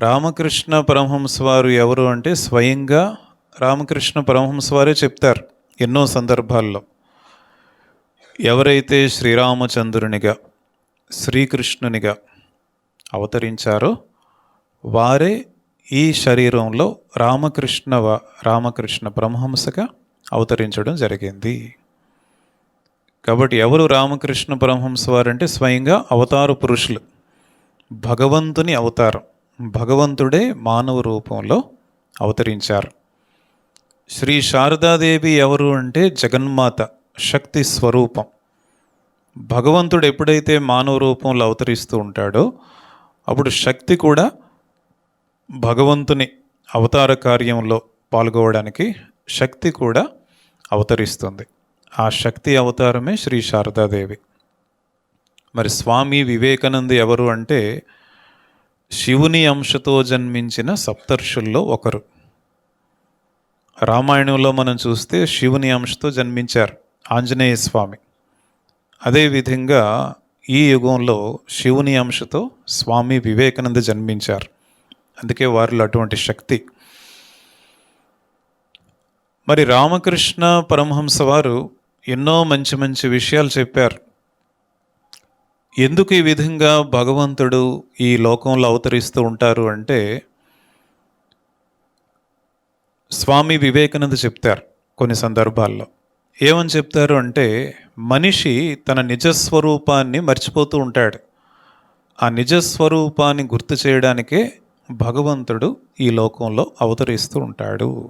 రామకృష్ణ పరమహంస వారు ఎవరు అంటే స్వయంగా రామకృష్ణ పరమహంస వారే చెప్తారు ఎన్నో సందర్భాల్లో. ఎవరైతే శ్రీరామచంద్రునిగా శ్రీకృష్ణునిగా అవతరించారో వారే ఈ శరీరంలో రామకృష్ణ వ- రామకృష్ణ పరమహంసగా అవతరించడం జరిగింది. కాబట్టి ఎవరు రామకృష్ణ పరమహంస వారంటే స్వయంగా అవతార పురుషులు భగవంతుని అవతారం. భగవంతుడే మానవ రూపంలో అవతరించారు. శ్రీ శారదాదేవి ఎవరు అంటే జగన్మాత శక్తి స్వరూపం. భగవంతుడు ఎప్పుడైతే మానవ రూపంలో అవతరిస్తూ ఉంటాడో అప్పుడు శక్తి కూడా భగవంతుని అవతార కార్యంలో పాల్గొవడానికి శక్తి కూడా అవతరిస్తుంది. ఆ శక్తి అవతారమే శ్రీ శారదాదేవి. మరి స్వామి వివేకానంద ఎవరు అంటే శివుని అంశతో జన్మించిన సప్తర్షుల్లో ఒకరు. రామాయణంలో మనం చూస్తే శివుని అంశతో జన్మించారు ఆంజనేయ స్వామి. అదేవిధంగా ఈ యుగంలో శివుని అంశతో స్వామి వివేకానంద జన్మించారు. అందుకే వారిలో అటువంటి శక్తి. మరి రామకృష్ణ పరమహంస వారు ఎన్నో మంచి మంచి విషయాలు చెప్పారు. ఎందుకు ఈ విధంగా భగవంతుడు ఈ లోకంలో అవతరిస్తూ ఉంటారు అంటే స్వామి వివేకానంద చెప్తారు కొన్ని సందర్భాల్లో. ఏమని చెప్తారు అంటే మనిషి తన నిజస్వరూపాన్ని మర్చిపోతూ ఉంటాడు. ఆ నిజస్వరూపాన్ని గుర్తు చేయడానికే భగవంతుడు ఈ లోకంలో అవతరిస్తూ ఉంటాడు.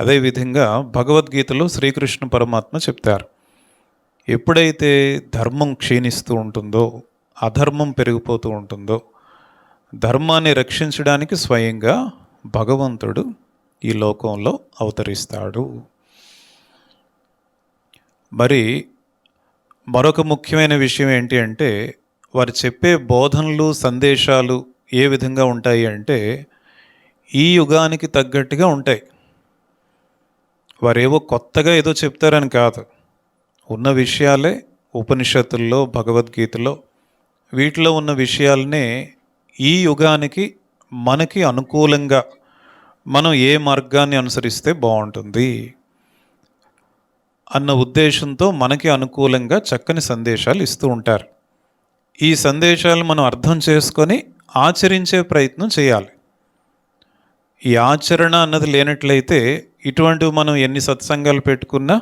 అదేవిధంగా భగవద్గీతలో శ్రీకృష్ణ పరమాత్మ చెప్తారు. ఎప్పుడైతే ధర్మం క్షీణిస్తూ ఉంటుందో అధర్మం పెరిగిపోతూ ఉంటుందో ధర్మాన్ని రక్షించడానికి స్వయంగా భగవంతుడు ఈ లోకంలో అవతరిస్తాడు. మరి మరొక ముఖ్యమైన విషయం ఏంటి అంటే వారు చెప్పే బోధనలు సందేశాలు ఏ విధంగా ఉంటాయి అంటే ఈ యుగానికి తగ్గట్టుగా ఉంటాయి. వారేవో కొత్తగా ఏదో చెప్తారని కాదు. ఉన్న విషయాలే ఉపనిషత్తుల్లో భగవద్గీతలో. వీటిలో ఉన్న విషయాలనే ఈ యుగానికి మనకి అనుకూలంగా మనం ఏ మార్గాన్ని అనుసరిస్తే బాగుంటుంది అన్న ఉద్దేశంతో మనకి అనుకూలంగా చక్కని సందేశాలు ఇస్తూ ఉంటారు. ఈ సందేశాలు మనం అర్థం చేసుకొని ఆచరించే ప్రయత్నం చేయాలి. ఈ ఆచరణ అన్నది లేనట్లయితే ఇటువంటివి మనం ఎన్ని సత్సంగాలు పెట్టుకున్నా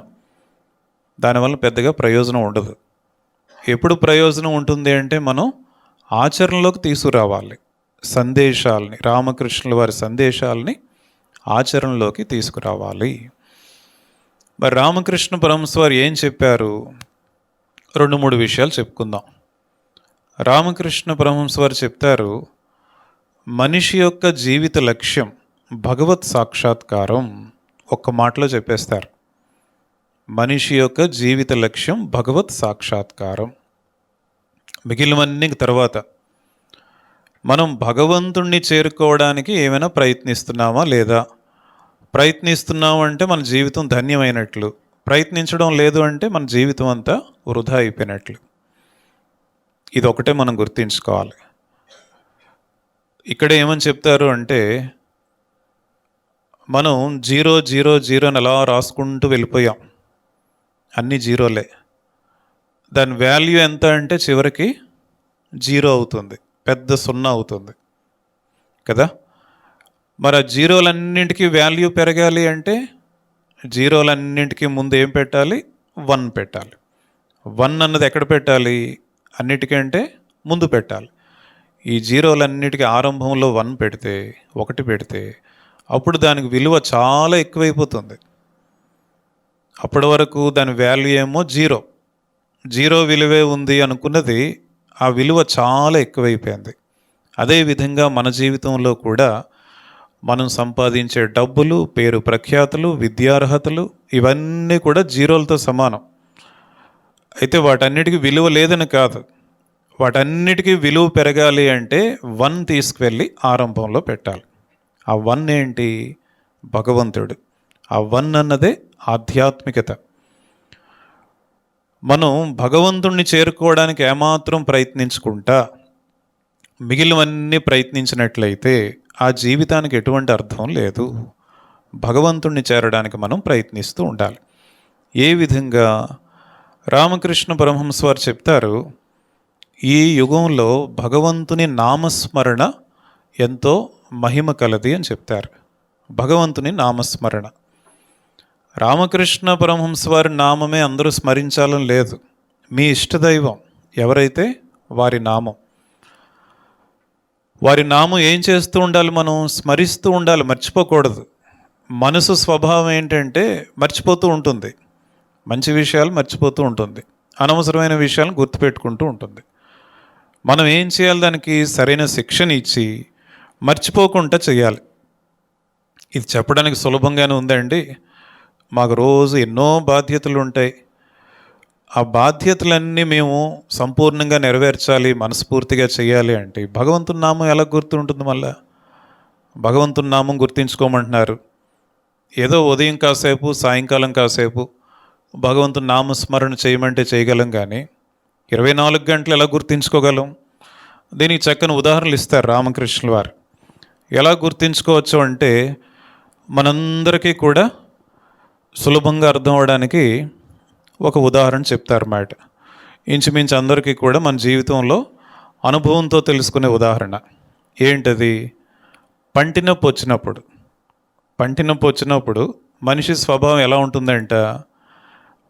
దానివల్ల పెద్దగా ప్రయోజనం ఉండదు. ఎప్పుడు ప్రయోజనం ఉంటుంది అంటే మనం ఆచరణలోకి తీసుకురావాలి. సందేశాలని రామకృష్ణుల వారి సందేశాలని ఆచరణలోకి తీసుకురావాలి. మరి రామకృష్ణ పరమస్ వారు ఏం చెప్పారు? రెండు మూడు విషయాలు చెప్పుకుందాం. రామకృష్ణ పరమహంస వారు చెప్తారు మనిషి యొక్క జీవిత లక్ష్యం భగవత్ సాక్షాత్కారం. ఒక్క మాటలో చెప్పేస్తారు. మనిషి యొక్క జీవిత లక్ష్యం భగవత్ సాక్షాత్కారం. మిగిలినవన్నీ తర్వాత. మనం భగవంతుణ్ణి చేరుకోవడానికి ఏమైనా ప్రయత్నిస్తున్నామా లేదా? ప్రయత్నిస్తున్నాము అంటే మన జీవితం ధన్యమైనట్లు. ప్రయత్నించడం లేదు అంటే మన జీవితం అంతా వృధా అయిపోయినట్లు. ఇది ఒకటే మనం గుర్తుంచుకోవాలి. ఇక్కడ ఏమని చెప్తారు అంటే మనం జీరో జీరో జీరోని అలా రాసుకుంటూ వెళ్ళిపోయాం. అన్ని జీరోలే. దాని వాల్యూ ఎంత అంటే చివరికి జీరో అవుతుంది. పెద్ద సున్నా అవుతుంది. కదా? మరి ఆ జీరోలన్నింటికి వాల్యూ పెరగాలి అంటే జీరోలన్నింటికీ ముందు ఏం పెట్టాలి? వన్ పెట్టాలి. వన్ అన్నది ఎక్కడ పెట్టాలి? అన్నిటికంటే ముందు పెట్టాలి. ఈ జీరోలన్నిటికీ ఆరంభంలో వన్ పెడితే ఒకటి పెడితే అప్పుడు దానికి విలువ చాలా ఎక్కువైపోతుంది. అప్పటి వరకు దాని వాల్యూ ఏమో జీరో జీరో విలువే ఉంది అనుకున్నది ఆ విలువ చాలా ఎక్కువైపోయింది. అదేవిధంగా మన జీవితంలో కూడా మనం సంపాదించే డబ్బులు పేరు ప్రఖ్యాతులు విద్యార్హతలు ఇవన్నీ కూడా జీరోలతో సమానం. అయితే వాటన్నిటికీ విలువ లేదని కాదు. వాటన్నిటికీ విలువ పెరగాలి అంటే వన్ తీసుకువెళ్ళి ఆరంభంలో పెట్టాలి. ఆ వన్ ఏంటి? భగవంతుడు. ఆ వన్ అన్నదే ఆధ్యాత్మికత. మనం భగవంతుణ్ణి చేరుకోవడానికి ఏమాత్రం ప్రయత్నించుకుంటా మిగిలినవన్నీ ప్రయత్నించినట్లయితే ఆ జీవితానికి ఎటువంటి అర్థం లేదు. భగవంతుణ్ణి చేరడానికి మనం ప్రయత్నిస్తూ ఉండాలి. ఏ విధంగా? రామకృష్ణ పరమహంస వారు చెప్తారు ఈ యుగంలో భగవంతుని నామస్మరణ ఎంతో మహిమ కలది అని చెప్తారు. భగవంతుని నామస్మరణ. రామకృష్ణ పరమహంస వారి నామమే అందరూ స్మరించాలని లేదు. మీ ఇష్టదైవం ఎవరైతే వారి నామం. వారి నామం ఏం చేస్తూ ఉండాలి మనం? స్మరిస్తూ ఉండాలి మర్చిపోకూడదు. మనసు స్వభావం ఏంటంటే మర్చిపోతూ ఉంటుంది. మంచి విషయాలు మర్చిపోతూ ఉంటుంది. అనవసరమైన విషయాలను గుర్తుపెట్టుకుంటూ ఉంటుంది. మనం ఏం చేయాలి? దానికి సరైన శిక్షణ ఇచ్చి మర్చిపోకుండా చేయాలి. ఇది చెప్పడానికి సులభంగానే ఉందండి. మాకు రోజు ఎన్నో బాధ్యతలు ఉంటాయి ఆ బాధ్యతలన్నీ మేము సంపూర్ణంగా నెరవేర్చాలి మనస్ఫూర్తిగా చేయాలి అంటే భగవంతుని నామం ఎలా గుర్తుంటుంది మళ్ళా? భగవంతుని నామం గుర్తించుకోమంటున్నారు. ఏదో ఉదయం కాసేపు సాయంకాలం కాసేపు భగవంతుని నామస్మరణ చేయమంటే చేయగలం కానీ ఇరవై నాలుగు గంటలు ఎలా గుర్తించుకోగలం? దీనికి చక్కని ఉదాహరణలు ఇస్తారు రామకృష్ణుల వారు. ఎలా గుర్తించుకోవచ్చు అంటే మనందరికీ కూడా సులభంగా అర్థం అవడానికి ఒక ఉదాహరణ చెప్తారన్నమాట ఇంచుమించు అందరికీ కూడా మన జీవితంలో అనుభవంతో తెలుసుకునే ఉదాహరణ. ఏంటది? పంటి నొప్పి వచ్చినప్పుడు. పంటి నొప్పి వచ్చినప్పుడు మనిషి స్వభావం ఎలా ఉంటుందంట?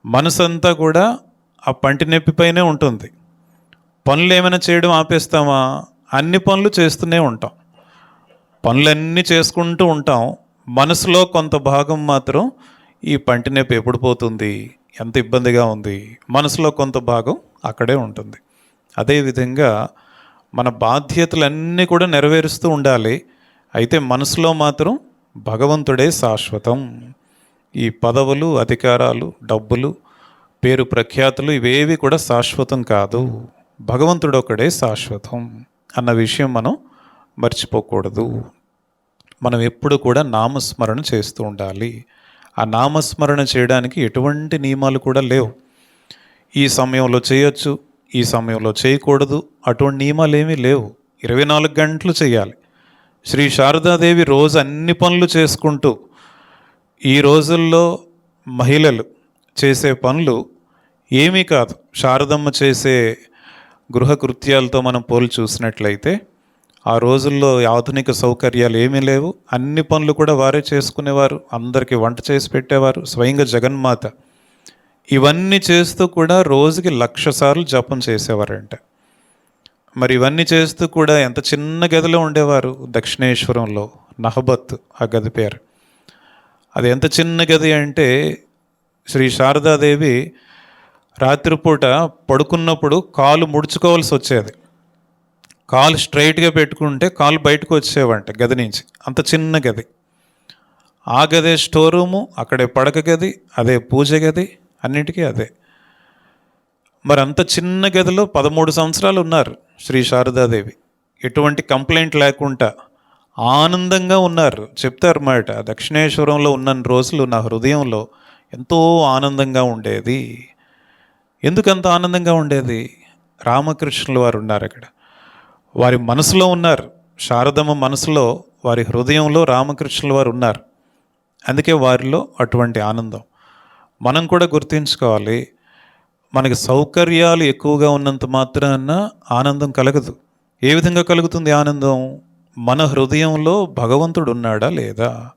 మనసంతా కూడా ఆ పంటి నొప్పిపైనే ఉంటుంది. పనులు ఏమైనా చేయడం ఆపేస్తామా? అన్ని పనులు చేస్తూనే ఉంటాం. పనులన్నీ చేసుకుంటూ ఉంటాం. మనసులో కొంత భాగం మాత్రం ఈ పంటి నొప్పి ఎప్పుడు పోతుంది? ఎంత ఇబ్బందిగా ఉంది? మనసులో కొంత భాగం అక్కడే ఉంటుంది. అదేవిధంగా మన బాధ్యతలన్నీ కూడా నెరవేరుస్తూ ఉండాలి. అయితే మనసులో మాత్రం భగవంతుడే శాశ్వతం. ఈ పదవులు అధికారాలు డబ్బులు పేరు ప్రఖ్యాతులు ఇవేవి కూడా శాశ్వతం కాదు. భగవంతుడు ఒకడే శాశ్వతం అన్న విషయం మనం మర్చిపోకూడదు. మనం ఎప్పుడు కూడా నామస్మరణ చేస్తూ ఉండాలి. ఆ నామస్మరణ చేయడానికి ఎటువంటి నియమాలు కూడా లేవు. ఈ సమయంలో చేయొచ్చు ఈ సమయంలో చేయకూడదు అటువంటి నియమాలు ఏమీ లేవు. ఇరవై నాలుగు గంటలు చేయాలి. శ్రీ శారదాదేవి రోజు అన్ని పనులు చేసుకుంటూ ఈ రోజుల్లో మహిళలు చేసే పనులు ఏమీ కాదు. శారదమ్మ చేసే గృహ కృత్యాలతో మనం పోలి చూసినట్లయితే ఆ రోజుల్లో ఆధునిక సౌకర్యాలు ఏమీ లేవు. అన్ని పనులు కూడా వారే చేసుకునేవారు. అందరికీ వంట చేసి పెట్టేవారు. స్వయంగా జగన్మాత. ఇవన్నీ చేస్తూ కూడా రోజుకి లక్ష సార్లు జపం చేసేవారంట. మరి ఇవన్నీ చేస్తూ కూడా ఎంత చిన్న గదిలో ఉండేవారు? దక్షిణేశ్వరంలో. నహబత్ ఆ గది పేరు. అది ఎంత చిన్న గది అంటే శ్రీ శారదాదేవి రాత్రిపూట పడుకున్నప్పుడు కాలు ముడుచుకోవాల్సి వచ్చేది. కాలు స్ట్రైట్గా పెట్టుకుంటే కాలు బయటకు వచ్చేవంట గది నుంచి. అంత చిన్న గది. ఆ గదే స్టోర్ రూము అక్కడే పడక గది అదే పూజ గది అన్నిటికీ అదే. మరి అంత చిన్న గదిలో పదమూడు సంవత్సరాలు ఉన్నారు శ్రీ శారదాదేవి. ఎటువంటి కంప్లైంట్ లేకుండా ఆనందంగా ఉన్నారు. చెప్తారు మాట దక్షిణేశ్వరంలో ఉన్న రోజులు నా హృదయంలో ఎంతో ఆనందంగా ఉండేది. ఎందుకంత ఆనందంగా ఉండేది? రామకృష్ణుల వారు ఉన్నారు అక్కడ. వారి మనసులో ఉన్నారు. శారదమ్మ మనసులో వారి హృదయంలో రామకృష్ణుల వారు ఉన్నారు. అందుకే వారిలో అటువంటి ఆనందం. మనం కూడా గుర్తుంచుకోవాలి మనకి సౌకర్యాలు ఎక్కువగా ఉన్నంత మాత్రాన ఆనందం కలగదు. ఏ విధంగా కలుగుతుంది ఆనందం? మన హృదయంలో భగవంతుడు ఉన్నాడా లేదా?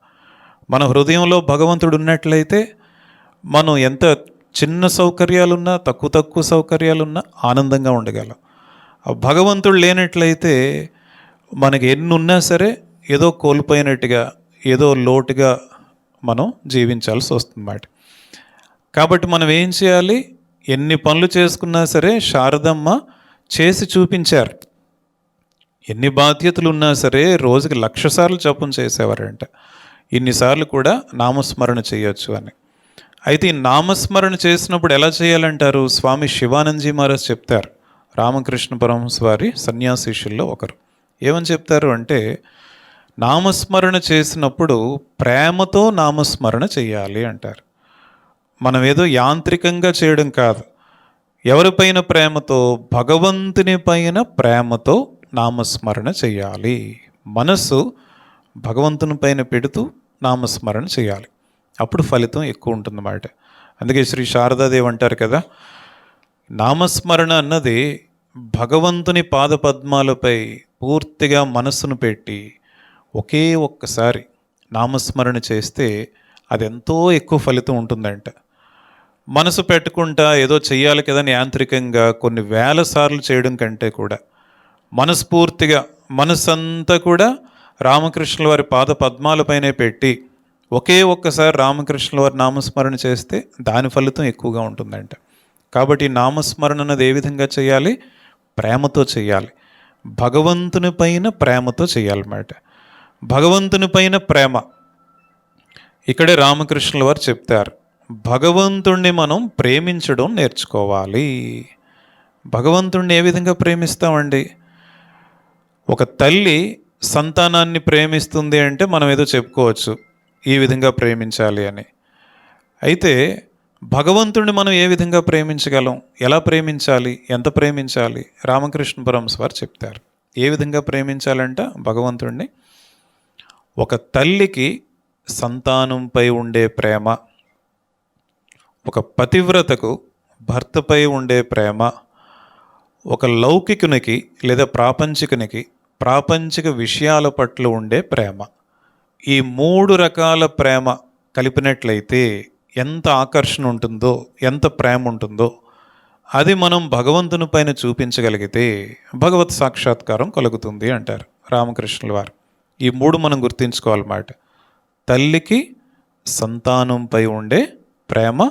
మన హృదయంలో భగవంతుడు ఉన్నట్లయితే మనం ఎంత చిన్న సౌకర్యాలున్నా తక్కువ తక్కువ సౌకర్యాలున్నా ఆనందంగా ఉండగలం. భగవంతుడు లేనట్లయితే మనకి ఎన్ని ఉన్నా సరే ఏదో కోల్పోయినట్టుగా ఏదో లోటుగా మనం జీవించాల్సి వస్తుందన్నమాట. కాబట్టి మనం ఏం చేయాలి? ఎన్ని పనులు చేసుకున్నా సరే శారదమ్మ చేసి చూపించారు. ఎన్ని బాధ్యతలు ఉన్నా సరే రోజుకి లక్ష సార్లు జపం చేసేవారంట. ఇన్నిసార్లు కూడా నామస్మరణ చేయొచ్చు అని. అయితే ఈ నామస్మరణ చేసినప్పుడు ఎలా చేయాలంటారు? స్వామి శివానందజీ మహారాజ్ చెప్తారు. రామకృష్ణ పరమహంస వారి సన్యాసిషుల్లో ఒకరు. ఏమని చెప్తారు అంటే నామస్మరణ చేసినప్పుడు ప్రేమతో నామస్మరణ చేయాలి అంటారు. మనం ఏదో యాంత్రికంగా చేయడం కాదు. ఎవరిపైన ప్రేమతో భగవంతుని పైన ప్రేమతో నామస్మరణ చేయాలి. మనస్సు భగవంతుని పైన పెడుతూ నామస్మరణ చేయాలి. అప్పుడు ఫలితం ఎక్కువ ఉంటుందన్నమాట. అందుకే శ్రీ శారదాదేవి అంటారు కదా నామస్మరణ అన్నది భగవంతుని పాదపద్మాలపై పూర్తిగా మనస్సును పెట్టి ఒకే ఒక్కసారి నామస్మరణ చేస్తే అది ఎంతో ఎక్కువ ఫలితం ఉంటుందంట. మనసు పెట్టుకుంటా ఏదో చెయ్యాలి కదా యాంత్రికంగా కొన్ని వేల సార్లు చేయడం కంటే కూడా మనస్ఫూర్తిగా మనసంతా కూడా రామకృష్ణుల వారి పాద పద్మాలపైనే పెట్టి ఒకే ఒక్కసారి రామకృష్ణుల వారి నామస్మరణ చేస్తే దాని ఫలితం ఎక్కువగా ఉంటుందంట. కాబట్టి ఈ నామస్మరణ అన్నది ఏ విధంగా చేయాలి? ప్రేమతో చేయాలి. భగవంతుని పైన ప్రేమతో చేయాలన్నమాట భగవంతుని పైన ప్రేమ. ఇక్కడే రామకృష్ణుల వారు చెప్తారు భగవంతుణ్ణి మనం ప్రేమించడం నేర్చుకోవాలి. భగవంతుణ్ణి ఏ విధంగా ప్రేమిస్తామండి? ఒక తల్లి సంతానాన్ని ప్రేమిస్తుంది అంటే మనం ఏదో చెప్పుకోవచ్చు ఈ విధంగా ప్రేమించాలి అని. అయితే భగవంతుడిని మనం ఏ విధంగా ప్రేమించగలం? ఎలా ప్రేమించాలి? ఎంత ప్రేమించాలి? రామకృష్ణ పరమస్ వారు చెప్తారు. ఏ విధంగా ప్రేమించాలంట? భగవంతుడిని ఒక తల్లికి సంతానంపై ఉండే ప్రేమ ఒక పతివ్రతకు భర్తపై ఉండే ప్రేమ ఒక లౌకికునికి లేదా ప్రాపంచికునికి ప్రాపంచిక విషయాల పట్ల ఉండే ప్రేమ. ఈ మూడు రకాల ప్రేమ కలిపినట్లయితే ఎంత ఆకర్షణ ఉంటుందో ఎంత ప్రేమ ఉంటుందో అది మనం భగవంతుని పైన చూపించగలిగితే భగవత్ సాక్షాత్కారం కలుగుతుంది అంటారు రామకృష్ణుల వారు. ఈ మూడు మనం గుర్తించుకోవాలన్నమాట తల్లికి సంతానంపై ఉండే ప్రేమ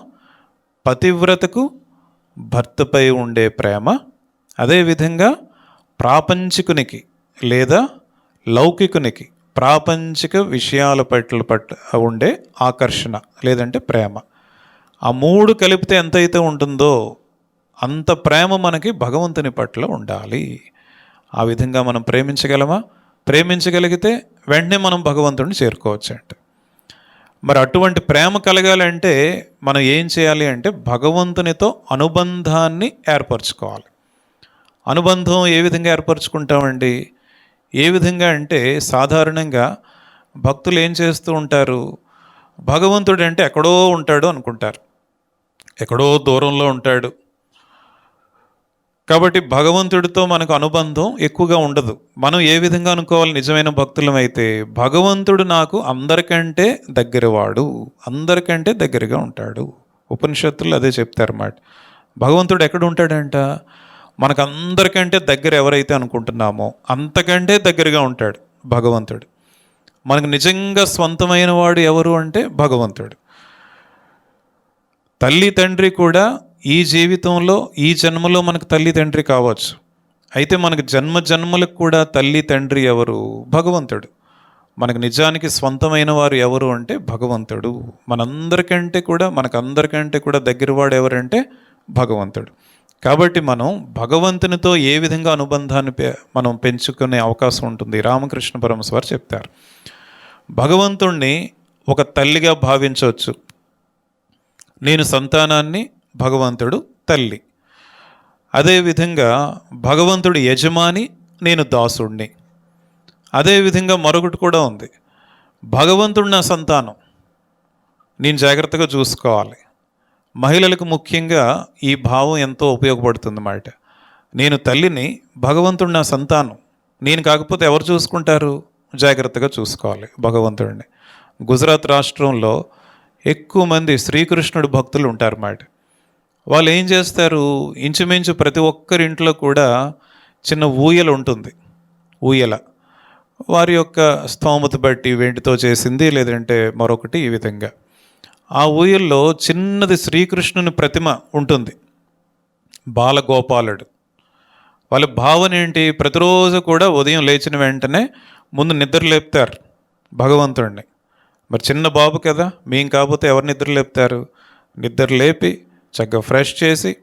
పతివ్రతకు భర్తపై ఉండే ప్రేమ అదేవిధంగా ప్రాపంచికునికి లేదా లౌకికునికి ప్రాపంచిక విషయాల పట్ల పట్ల ఉండే ఆకర్షణ లేదంటే ప్రేమ. ఆ మూడు కలిపితే ఎంతైతే ఉంటుందో అంత ప్రేమ మనకి భగవంతుని పట్ల ఉండాలి. ఆ విధంగా మనం ప్రేమించగలమా? ప్రేమించగలిగితే వెంటనే మనం భగవంతుడిని చేరుకోవచ్చు అంటే మరి అటువంటి ప్రేమ కలగాలంటే మనం ఏం చేయాలి అంటే భగవంతునితో అనుబంధాన్ని ఏర్పరచుకోవాలి. అనుబంధం ఏ విధంగా ఏర్పరచుకుంటామండి? ఏ విధంగా అంటే సాధారణంగా భక్తులు ఏం చేస్తూ ఉంటారు? భగవంతుడు అంటే ఎక్కడో ఉంటాడు అనుకుంటారు. ఎక్కడో దూరంలో ఉంటాడు. కాబట్టి భగవంతుడితో మనకు అనుబంధం ఎక్కువగా ఉండదు. మనం ఏ విధంగా అనుకోవాలి? నిజమైన భక్తులం అయితే భగవంతుడు నాకు అందరికంటే దగ్గరవాడు అందరికంటే దగ్గరగా ఉంటాడు. ఉపనిషత్తులు అదే చెప్తారన్నమాట. భగవంతుడు ఎక్కడ ఉంటాడంట? మనకు అందరికంటే దగ్గర ఎవరైతే అనుకుంటున్నామో అంతకంటే దగ్గరగా ఉంటాడు భగవంతుడు. మనకు నిజంగా స్వంతమైన వాడు ఎవరు అంటే భగవంతుడు. తల్లి తండ్రి కూడా ఈ జీవితంలో ఈ జన్మలో మనకు తల్లి తండ్రి కావచ్చు. అయితే మనకు జన్మ జన్మలకు కూడా తల్లి తండ్రి ఎవరు? భగవంతుడు. మనకు నిజానికి స్వంతమైన వారు ఎవరు అంటే భగవంతుడు. మనందరికంటే కూడా మనకు అందరికంటే కూడా దగ్గరవాడు ఎవరంటే భగవంతుడు. కాబట్టి మనం భగవంతునితో ఏ విధంగా అనుబంధాన్ని పె- మనం పెంచుకునే అవకాశం ఉంటుంది? రామకృష్ణ పరమశ వారు చెప్తారు. భగవంతుణ్ణి ఒక తల్లిగా భావించవచ్చు. నేను సంతానాన్ని భగవంతుడు తల్లి. అదేవిధంగా భగవంతుడు యజమాని నేను దాసుణ్ణి. అదేవిధంగా మరొకటి కూడా ఉంది. భగవంతుడు నా సంతానం. నేను జాగ్రత్తగా చూసుకోవాలి. మహిళలకు ముఖ్యంగా ఈ భావం ఎంతో ఉపయోగపడుతుంది అన్నమాట నేను తల్లిని భగవంతుడు నా సంతానం. నేను కాకపోతే ఎవరు చూసుకుంటారు? జాగ్రత్తగా చూసుకోవాలి భగవంతుడిని. గుజరాత్ రాష్ట్రంలో ఎక్కువ మంది శ్రీకృష్ణుడు భక్తులు ఉంటారు అన్నమాట వాళ్ళు ఏం చేస్తారు? ఇంచుమించు ప్రతి ఒక్కరి ఇంట్లో కూడా చిన్న ఊయల ఉంటుంది. ఊయల. వారి యొక్క స్తోమత బట్టి వెంటితో చేసింది లేదంటే మరొకటి ఈ విధంగా. ఆ ఊయల్లో చిన్నది శ్రీకృష్ణుని ప్రతిమ ఉంటుంది. బాలగోపాలుడు. వాళ్ళ భావన ఏంటి? ప్రతిరోజు కూడా ఉదయం లేచిన వెంటనే ముందు నిద్ర లేపుతారు భగవంతుడిని మరి చిన్న బాబు కదా మేం కాకపోతే ఎవరు నిద్ర లేపుతారు? నిద్ర లేపి చక్కగా ఫ్రెష్ చేసి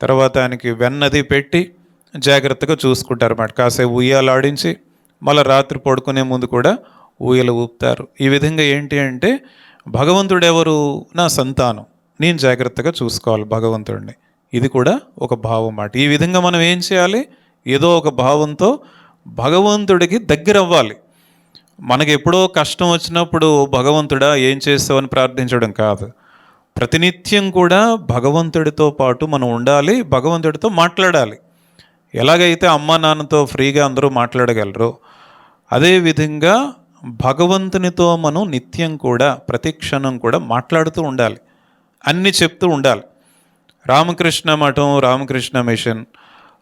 తర్వాత ఆయనకి వెన్నది పెట్టి జాగ్రత్తగా చూసుకుంటారు అన్నమాట. కాసేపు ఉయ్యాలు ఆడించి మళ్ళీ రాత్రి పడుకునే ముందు కూడా ఊయలు ఊపుతారు. ఈ విధంగా ఏంటి అంటే భగవంతుడు ఎవరు నా సంతానం. నేను జాగ్రత్తగా చూసుకోవాలి భగవంతుడిని. ఇది కూడా ఒక భావం మాట. ఈ విధంగా మనం ఏం చేయాలి? ఏదో ఒక భావంతో భగవంతుడికి దగ్గర అవ్వాలి మనకి ఎప్పుడో కష్టం వచ్చినప్పుడు భగవంతుడా ఏం చేస్తావని ప్రార్థించడం కాదు. ప్రతినిత్యం కూడా భగవంతుడితో పాటు మనం ఉండాలి భగవంతుడితో మాట్లాడాలి. ఎలాగైతే అమ్మ నాన్నతో ఫ్రీగా అందరూ మాట్లాడగలరు అదేవిధంగా భగవంతునితో మనం నిత్యం కూడా ప్రతిక్షణం కూడా మాట్లాడుతూ ఉండాలి. అన్నీ చెప్తూ ఉండాలి. రామకృష్ణ మఠం రామకృష్ణ మిషన్.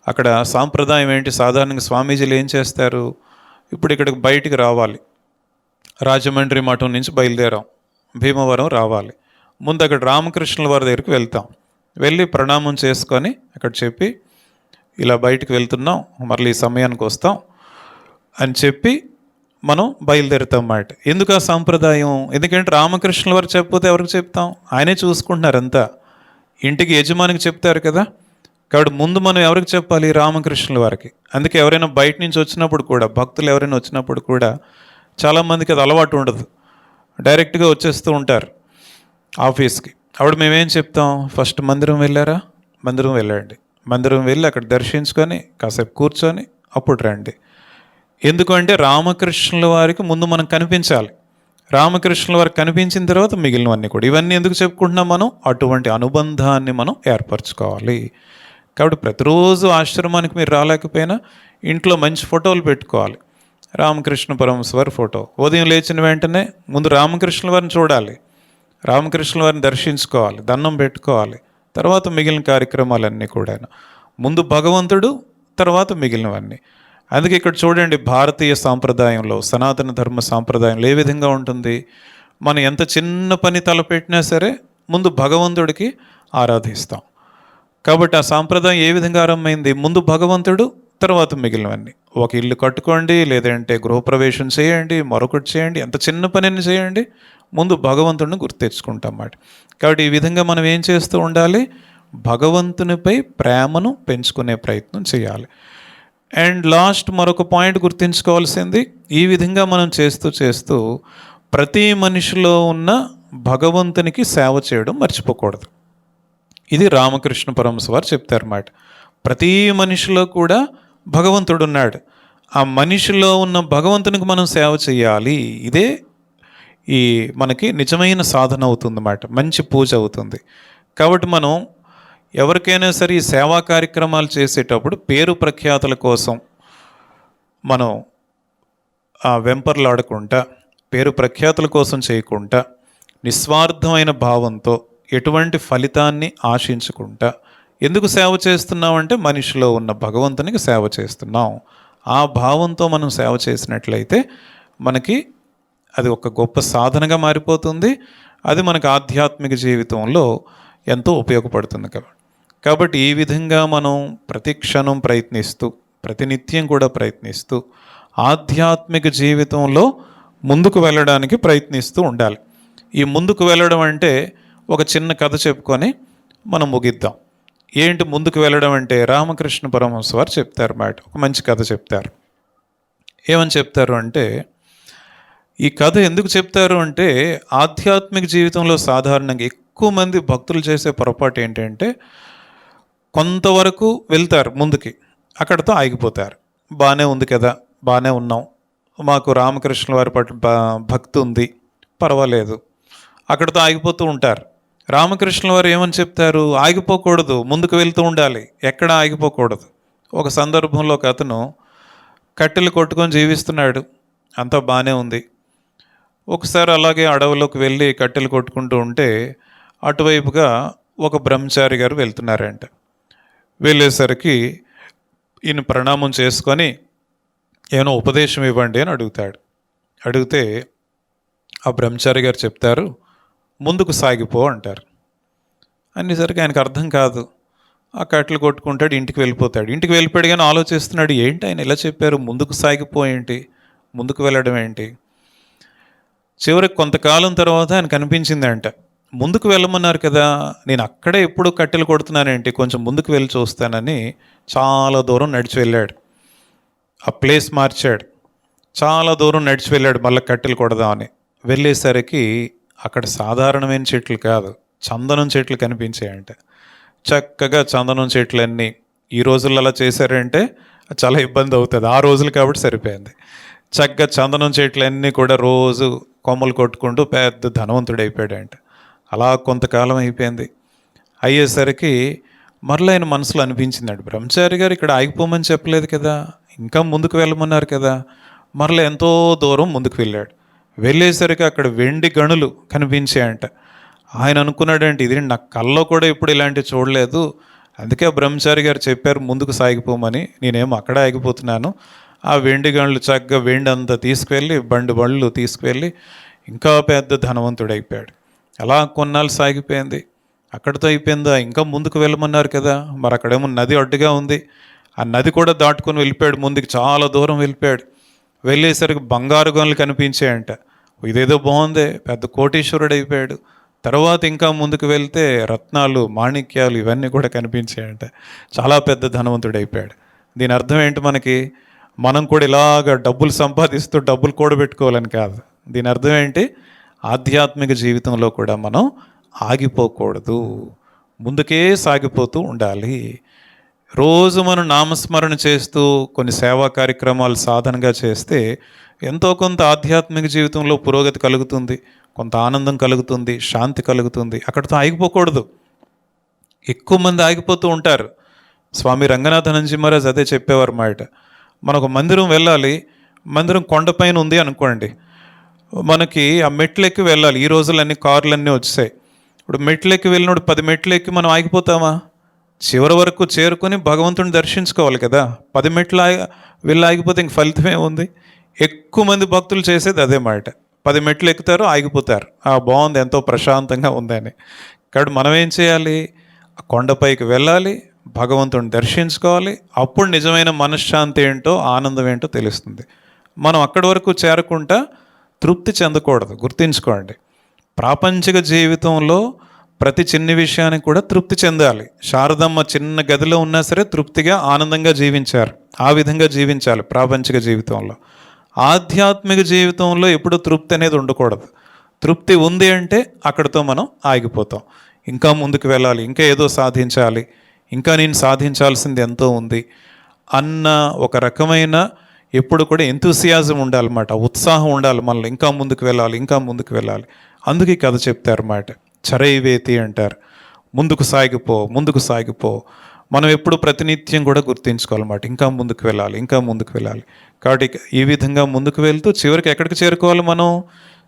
అక్కడ సాంప్రదాయం ఏంటి? సాధారణంగా స్వామీజీలు ఏం చేస్తారు? ఇప్పుడు ఇక్కడికి బయటికి రావాలి. రాజమండ్రి మఠం నుంచి బయలుదేరాం. భీమవరం రావాలి. ముందు అక్కడ రామకృష్ణుల వారి దగ్గరికి వెళ్తాం. వెళ్ళి ప్రణామం చేసుకొని అక్కడ చెప్పి ఇలా బయటికి వెళ్తున్నాం మళ్ళీ ఈ సమయానికి వస్తాం అని చెప్పి మనం బయలుదేరుతాం అన్నమాట ఎందుకు ఆ సాంప్రదాయం? ఎందుకంటే రామకృష్ణుల వారు చెప్పకపోతే ఎవరికి చెప్తాం? ఆయనే చూసుకుంటున్నారు అంతా ఇంటికి యజమానికి చెప్తారు కదా? కాబట్టి ముందు మనం ఎవరికి చెప్పాలి? రామకృష్ణుల వారికి. అందుకే ఎవరైనా బయట నుంచి వచ్చినప్పుడు కూడా భక్తులు ఎవరైనా వచ్చినప్పుడు కూడా చాలామందికి అది అలవాటు ఉండదు. డైరెక్ట్గా వచ్చేస్తూ ఉంటారు ఆఫీస్కి. అప్పుడు మేమేం చెప్తాం? ఫస్ట్ మందిరం వెళ్ళారా? మందిరం వెళ్ళండి. మందిరం వెళ్ళి అక్కడ దర్శించుకొని కాసేపు కూర్చొని అప్పుడు రండి. ఎందుకంటే రామకృష్ణుల వారికి ముందు మనం కనిపించాలి. రామకృష్ణుల వారికి కనిపించిన తర్వాత మిగిలినవన్నీ కూడా. ఇవన్నీ ఎందుకు చెప్పుకుంటున్నాం మనం? అటువంటి అనుబంధాన్ని మనం ఏర్పరచుకోవాలి. కాబట్టి ప్రతిరోజు ఆశ్రమానికి మీరు రాలేకపోయినా ఇంట్లో మంచి ఫోటోలు పెట్టుకోవాలి. రామకృష్ణ పరమశ వారి ఫోటో. ఉదయం లేచిన వెంటనే ముందు రామకృష్ణుల వారిని చూడాలి. రామకృష్ణుల వారిని దర్శించుకోవాలి. దండం పెట్టుకోవాలి. తర్వాత మిగిలిన కార్యక్రమాలన్నీ కూడా ముందు భగవంతుడు తర్వాత మిగిలినవన్నీ. అందుకే ఇక్కడ చూడండి భారతీయ సాంప్రదాయంలో సనాతన ధర్మ సాంప్రదాయంలో ఏ విధంగా ఉంటుంది? మనం ఎంత చిన్న పని తలపెట్టినా సరే ముందు భగవంతుడికి ఆరాధిస్తాం. కాబట్టి ఆ సాంప్రదాయం ఏ విధంగా ఆరంభమైంది? ముందు భగవంతుడు తర్వాత మిగిలినవన్నీ. ఒక ఇల్లు కట్టుకోండి లేదంటే గృహప్రవేశం చేయండి మరొకటి చేయండి ఎంత చిన్న పనిని చేయండి ముందు భగవంతుడిని గుర్తు తెచ్చుకుంటాం అన్నమాట. కాబట్టి ఈ విధంగా మనం ఏం చేస్తూ ఉండాలి? భగవంతునిపై ప్రేమను పెంచుకునే ప్రయత్నం చేయాలి. అండ్ లాస్ట్ మరొక పాయింట్ గుర్తుంచుకోవాల్సింది ఈ విధంగా మనం చేస్తూ చేస్తూ ప్రతి మనిషిలో ఉన్న భగవంతునికి సేవ చేయడం మర్చిపోకూడదు. ఇది రామకృష్ణ పరమశ వారు చెప్తారన్నమాట. ప్రతి మనిషిలో కూడా భగవంతుడు ఉన్నాడు ఆ మనిషిలో ఉన్న భగవంతునికి మనం సేవ చేయాలి. ఇదే ఈ మనకి నిజమైన సాధన అవుతుంది అన్నమాట మంచి పూజ అవుతుంది. కాబట్టి మనం ఎవరికైనా సరే ఈ సేవా కార్యక్రమాలు చేసేటప్పుడు పేరు ప్రఖ్యాతుల కోసం మనం ఆ వెంపర్లాడకుండా పేరు ప్రఖ్యాతుల కోసం చేయకుండా నిస్వార్థమైన భావంతో ఎటువంటి ఫలితాన్ని ఆశించుకుంటా ఎందుకు సేవ చేస్తున్నామంటే మనిషిలో ఉన్న భగవంతునికి సేవ చేస్తున్నాం. ఆ భావంతో మనం సేవ చేసినట్లయితే మనకి అది ఒక గొప్ప సాధనగా మారిపోతుంది. అది మనకు ఆధ్యాత్మిక జీవితంలో ఎంతో ఉపయోగపడుతుంది కాబట్టి. కాబట్టి ఈ విధంగా మనం ప్రతిక్షణం ప్రయత్నిస్తూ ప్రతినిత్యం కూడా ప్రయత్నిస్తూ ఆధ్యాత్మిక జీవితంలో ముందుకు వెళ్ళడానికి ప్రయత్నిస్తూ ఉండాలి. ఈ ముందుకు వెళ్ళడం అంటే ఒక చిన్న కథ చెప్పుకొని మనం ముగిద్దాం. ఏంటి ముందుకు వెళ్ళడం అంటే? రామకృష్ణ పరమహంస వారు చెప్తారు మాట. ఒక మంచి కథ చెప్తారు. ఏమని చెప్తారు అంటే ఈ కథ ఎందుకు చెప్తారు అంటే ఆధ్యాత్మిక జీవితంలో సాధారణంగా ఎక్కువ మంది భక్తులు చేసే పొరపాటు ఏంటంటే కొంతవరకు వెళ్తారు ముందుకి. అక్కడతో ఆగిపోతారు. బాగానే ఉంది కదా బాగానే ఉన్నాం. మాకు రామకృష్ణ వారి పట్ల భక్తి ఉంది. పర్వాలేదు. అక్కడతో ఆగిపోతూ ఉంటారు. రామకృష్ణుల వారు ఏమని చెప్తారు? ఆగిపోకూడదు ముందుకు వెళ్తూ ఉండాలి. ఎక్కడ ఆగిపోకూడదు. ఒక సందర్భంలో ఒక అతను కట్టెలు కొట్టుకొని జీవిస్తున్నాడు. అంతా బాగానే ఉంది. ఒకసారి అలాగే అడవిలోకి వెళ్ళి కట్టెలు కొట్టుకుంటూ ఉంటే అటువైపుగా ఒక బ్రహ్మచారి గారు వెళ్తున్నారంట. వెళ్ళేసరికి ఈయన ప్రణామం చేసుకొని ఏమైనా ఉపదేశం ఇవ్వండి అని అడుగుతాడు. అడిగితే ఆ బ్రహ్మచారి గారు చెప్తారు ముందుకు సాగిపో అంటారు. అనేసరికి ఆయనకు అర్థం కాదు. ఆ కట్టెలు కొట్టుకుంటాడు ఇంటికి వెళ్ళిపోతాడు. ఇంటికి వెళ్ళిపోయాడు కానీ ఆలోచిస్తున్నాడు ఏంటి ఆయన ఇలా చెప్పారు? ముందుకు సాగిపో ఏంటి? ముందుకు వెళ్ళడం ఏంటి? చివరికి కొంతకాలం తర్వాత ఆయన కనిపించిందంట. ముందుకు వెళ్ళమన్నారు కదా నేను అక్కడే ఎప్పుడు కట్టెలు కొడుతున్నానేంటి కొంచెం ముందుకు వెళ్ళి చూస్తానని చాలా దూరం నడిచి వెళ్ళాడు. ఆ ప్లేస్ మార్చాడు. చాలా దూరం నడిచి వెళ్ళాడు మళ్ళీ కట్టెలు కొడదామని. వెళ్ళేసరికి అక్కడ సాధారణమైన చెట్లు కాదు చందనం చెట్లు కనిపించాయంట. చక్కగా చందనం చెట్లన్నీ ఈ రోజుల్లో అలా చేశారంటే చాలా ఇబ్బంది అవుతుంది. ఆ రోజులు కాబట్టి సరిపోయింది. చక్కగా చందనం చెట్లన్నీ కూడా రోజు కొమ్మలు కొట్టుకుంటూ పెద్ద ధనవంతుడు అయిపోయాడంట అలా కొంతకాలం అయిపోయింది. అయ్యేసరికి మరలా ఆయన మనసులో అనిపించిందండి బ్రహ్మచారి గారు ఇక్కడ ఆగిపోమని చెప్పలేదు కదా ఇంకా ముందుకు వెళ్ళమన్నారు కదా మరలా ఎంతో దూరం ముందుకు వెళ్ళాడు. వెళ్ళేసరికి అక్కడ వెండి గణులు కనిపించాయంట. ఆయన అనుకున్నాడంటే ఇది నా కల్లో కూడా ఇప్పుడు ఇలాంటివి చూడలేదు. అందుకే బ్రహ్మచారి గారు చెప్పారు ముందుకు సాగిపోమని. నేనేమో అక్కడే ఆగిపోతున్నాను. ఆ వెండి గణులు చక్కగా వెండి అంతా తీసుకువెళ్ళి బండి బళ్ళు తీసుకువెళ్ళి ఇంకా పెద్ద ధనవంతుడు అయిపోయాడు అలా కొన్నాళ్ళు సాగిపోయింది? అక్కడితో అయిపోయిందా? ఇంకా ముందుకు వెళ్ళమన్నారు కదా. మరి అక్కడేమో నది అడ్డుగా ఉంది. ఆ నది కూడా దాటుకొని వెళ్ళిపోయాడు. ముందుకు చాలా దూరం వెళ్ళిపోయాడు. వెళ్ళేసరికి బంగారు గనులు కనిపించాయంట. ఇదేదో బాగుంది. పెద్ద కోటీశ్వరుడు అయిపోయాడు. తర్వాత ఇంకా ముందుకు వెళ్తే రత్నాలు మాణిక్యాలు ఇవన్నీ కూడా కనిపించాయంట. చాలా పెద్ద ధనవంతుడు అయిపోయాడు. దీని అర్థం ఏంటి మనకి? మనం కూడా ఇలాగ డబ్బులు సంపాదిస్తూ డబ్బులు కూడబెట్టుకోవాలని కాదు. దీని అర్థం ఏంటి? ఆధ్యాత్మిక జీవితంలో కూడా మనం ఆగిపోకూడదు. ముందుకే సాగిపోతూ ఉండాలి. రోజు మనం నామస్మరణ చేస్తూ కొన్ని సేవా కార్యక్రమాలు సాధనగా చేస్తే ఎంతో కొంత ఆధ్యాత్మిక జీవితంలో పురోగతి కలుగుతుంది. కొంత ఆనందం కలుగుతుంది శాంతి కలుగుతుంది. అక్కడితో ఆగిపోకూడదు. ఎక్కువ మంది ఆగిపోతూ ఉంటారు. స్వామి రంగనాథనంజీ మహారాజ్ అదే చెప్పేవారు మాట. మనకు మందిరం వెళ్ళాలి. మందిరం కొండపైన ఉంది అనుకోండి. మనకి ఆ మెట్లు ఎక్కి వెళ్ళాలి. ఈ రోజులన్నీ కార్లన్నీ వచ్చాయి. ఇప్పుడు మెట్లు ఎక్కి వెళ్ళినప్పుడు పది మెట్లు ఎక్కి మనం ఆగిపోతామా? చివరి వరకు చేరుకొని భగవంతుని దర్శించుకోవాలి కదా. పది మెట్లు ఆగి వెళ్ళి ఆగిపోతే ఇంక ఫలితమే ఉంది ఎక్కువ మంది భక్తులు చేసేది అదే మాట. పది మెట్లు ఎక్కుతారు ఆగిపోతారు. ఆ బాగుంది. ఎంతో ప్రశాంతంగా ఉందని కాబట్టి మనం ఏం చేయాలి? ఆ కొండపైకి వెళ్ళాలి భగవంతుని దర్శించుకోవాలి. అప్పుడు నిజమైన మనశ్శాంతి ఏంటో ఆనందం ఏంటో తెలుస్తుంది. మనం అక్కడి వరకు చేరకుండా తృప్తి చెందకూడదు. గుర్తుంచుకోండి. ప్రాపంచిక జీవితంలో ప్రతి చిన్న విషయానికి కూడా తృప్తి చెందాలి. శారదమ్మ చిన్న గదిలో ఉన్నా సరే తృప్తిగా ఆనందంగా జీవించారు. ఆ విధంగా జీవించాలి ప్రాపంచిక జీవితంలో. ఆధ్యాత్మిక జీవితంలో ఎప్పుడు తృప్తి అనేది ఉండకూడదు. తృప్తి ఉంది అంటే అక్కడితో మనం ఆగిపోతాం. ఇంకా ముందుకు వెళ్ళాలి ఇంకా ఏదో సాధించాలి ఇంకా నేను సాధించాల్సింది ఎంతో ఉంది అన్న ఒక రకమైన ఎప్పుడు కూడా ఎంతూసియాజం ఉండాలన్నమాట. ఉత్సాహం ఉండాలి మనలో. ఇంకా ముందుకు వెళ్ళాలి ఇంకా ముందుకు వెళ్ళాలి. అందుకే కథ చెప్తారన్నమాట. చరైవేతి అంటారు. ముందుకు సాగిపో ముందుకు సాగిపో. మనం ఎప్పుడు ప్రతినిత్యం కూడా గుర్తించుకోవాలన్నమాట. ఇంకా ముందుకు వెళ్ళాలి ఇంకా ముందుకు వెళ్ళాలి. కాబట్టి ఈ విధంగా ముందుకు వెళ్తూ చివరికి ఎక్కడికి చేరుకోవాలి మనం?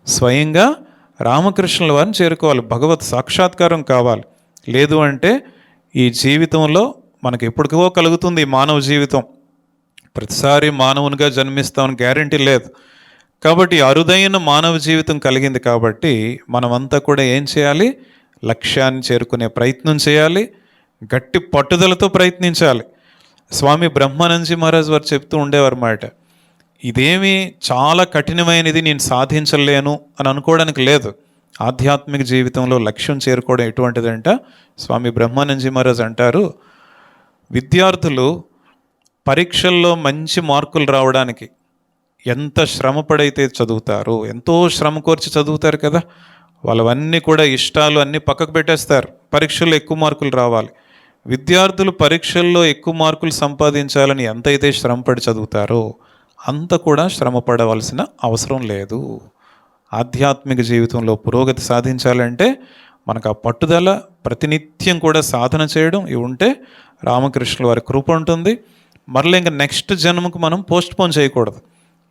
స్వయంగా రామకృష్ణుల వారిని చేరుకోవాలి. భగవత్ సాక్షాత్కారం కావాలి. లేదు అంటే ఈ జీవితంలో మనకి ఎప్పటికో కలుగుతుంది మానవ జీవితం. ప్రతిసారి మానవునిగా జన్మిస్తామని గ్యారంటీ లేదు. కాబట్టి అరుదైన మానవ జీవితం కలిగింది కాబట్టి మనమంతా కూడా ఏం చేయాలి? లక్ష్యాన్ని చేరుకునే ప్రయత్నం చేయాలి. గట్టి పట్టుదలతో ప్రయత్నించాలి. స్వామి బ్రహ్మానందజీ మహారాజ్ వారు చెప్తూ ఉండేవారన్నమాట ఇదేమి చాలా కఠినమైనది నేను సాధించలేను అని అనుకోవడానికి లేదు. ఆధ్యాత్మిక జీవితంలో లక్ష్యం చేరుకోవడం ఎటువంటిదంట? స్వామి బ్రహ్మానందజీ మహారాజ్ అంటారు విద్యార్థులు పరీక్షల్లో మంచి మార్కులు రావడానికి ఎంత శ్రమపడైతే చదువుతారో ఎంతో శ్రమ కోర్చి చదువుతారు కదా వాళ్ళవన్నీ కూడా ఇష్టాలు అన్నీ పక్కకు పెట్టేస్తారు. పరీక్షల్లో ఎక్కువ మార్కులు రావాలి. విద్యార్థులు పరీక్షల్లో ఎక్కువ మార్కులు సంపాదించాలని ఎంతైతే శ్రమపడి చదువుతారో అంత కూడా శ్రమ పడవలసిన అవసరం లేదు. ఆధ్యాత్మిక జీవితంలో పురోగతి సాధించాలంటే మనకు ఆ పట్టుదల ప్రతినిత్యం కూడా సాధన చేయడం ఇవి ఉంటే రామకృష్ణుల వారి కృప ఉంటుంది. మరలా ఇంకా నెక్స్ట్ జన్మకు మనం పోస్ట్ పోన్ చేయకూడదు.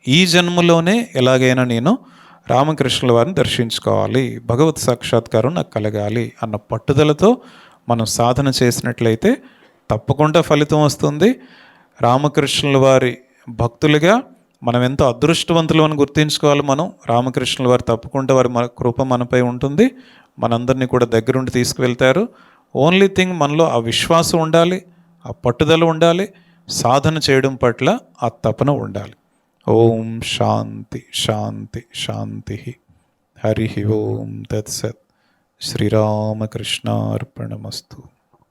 ఈ జన్మలోనే ఎలాగైనా నేను రామకృష్ణుల వారిని దర్శించుకోవాలి భగవత్ సాక్షాత్కారం నాకు కలగాలి అన్న పట్టుదలతో మనం సాధన చేసినట్లయితే తప్పకుండా ఫలితం వస్తుంది. రామకృష్ణుల వారి భక్తులుగా మనం ఎంతో అదృష్టవంతులు అని గుర్తించుకోవాలి మనం. రామకృష్ణుల వారు తప్పకుండా వారి మన కృప మనపై ఉంటుంది. మనందరినీ కూడా దగ్గరుండి తీసుకువెళ్తారు. ఓన్లీ థింగ్ మనలో ఆ విశ్వాసం ఉండాలి ఆ పట్టుదల ఉండాలి. సాధన చేయడం పట్ల ఆ తపన ఉండాలి. ఓం శాంతి శాంతి శాంతి. హరి ఓం తత్సత్. శ్రీరామకృష్ణార్పణమస్తు.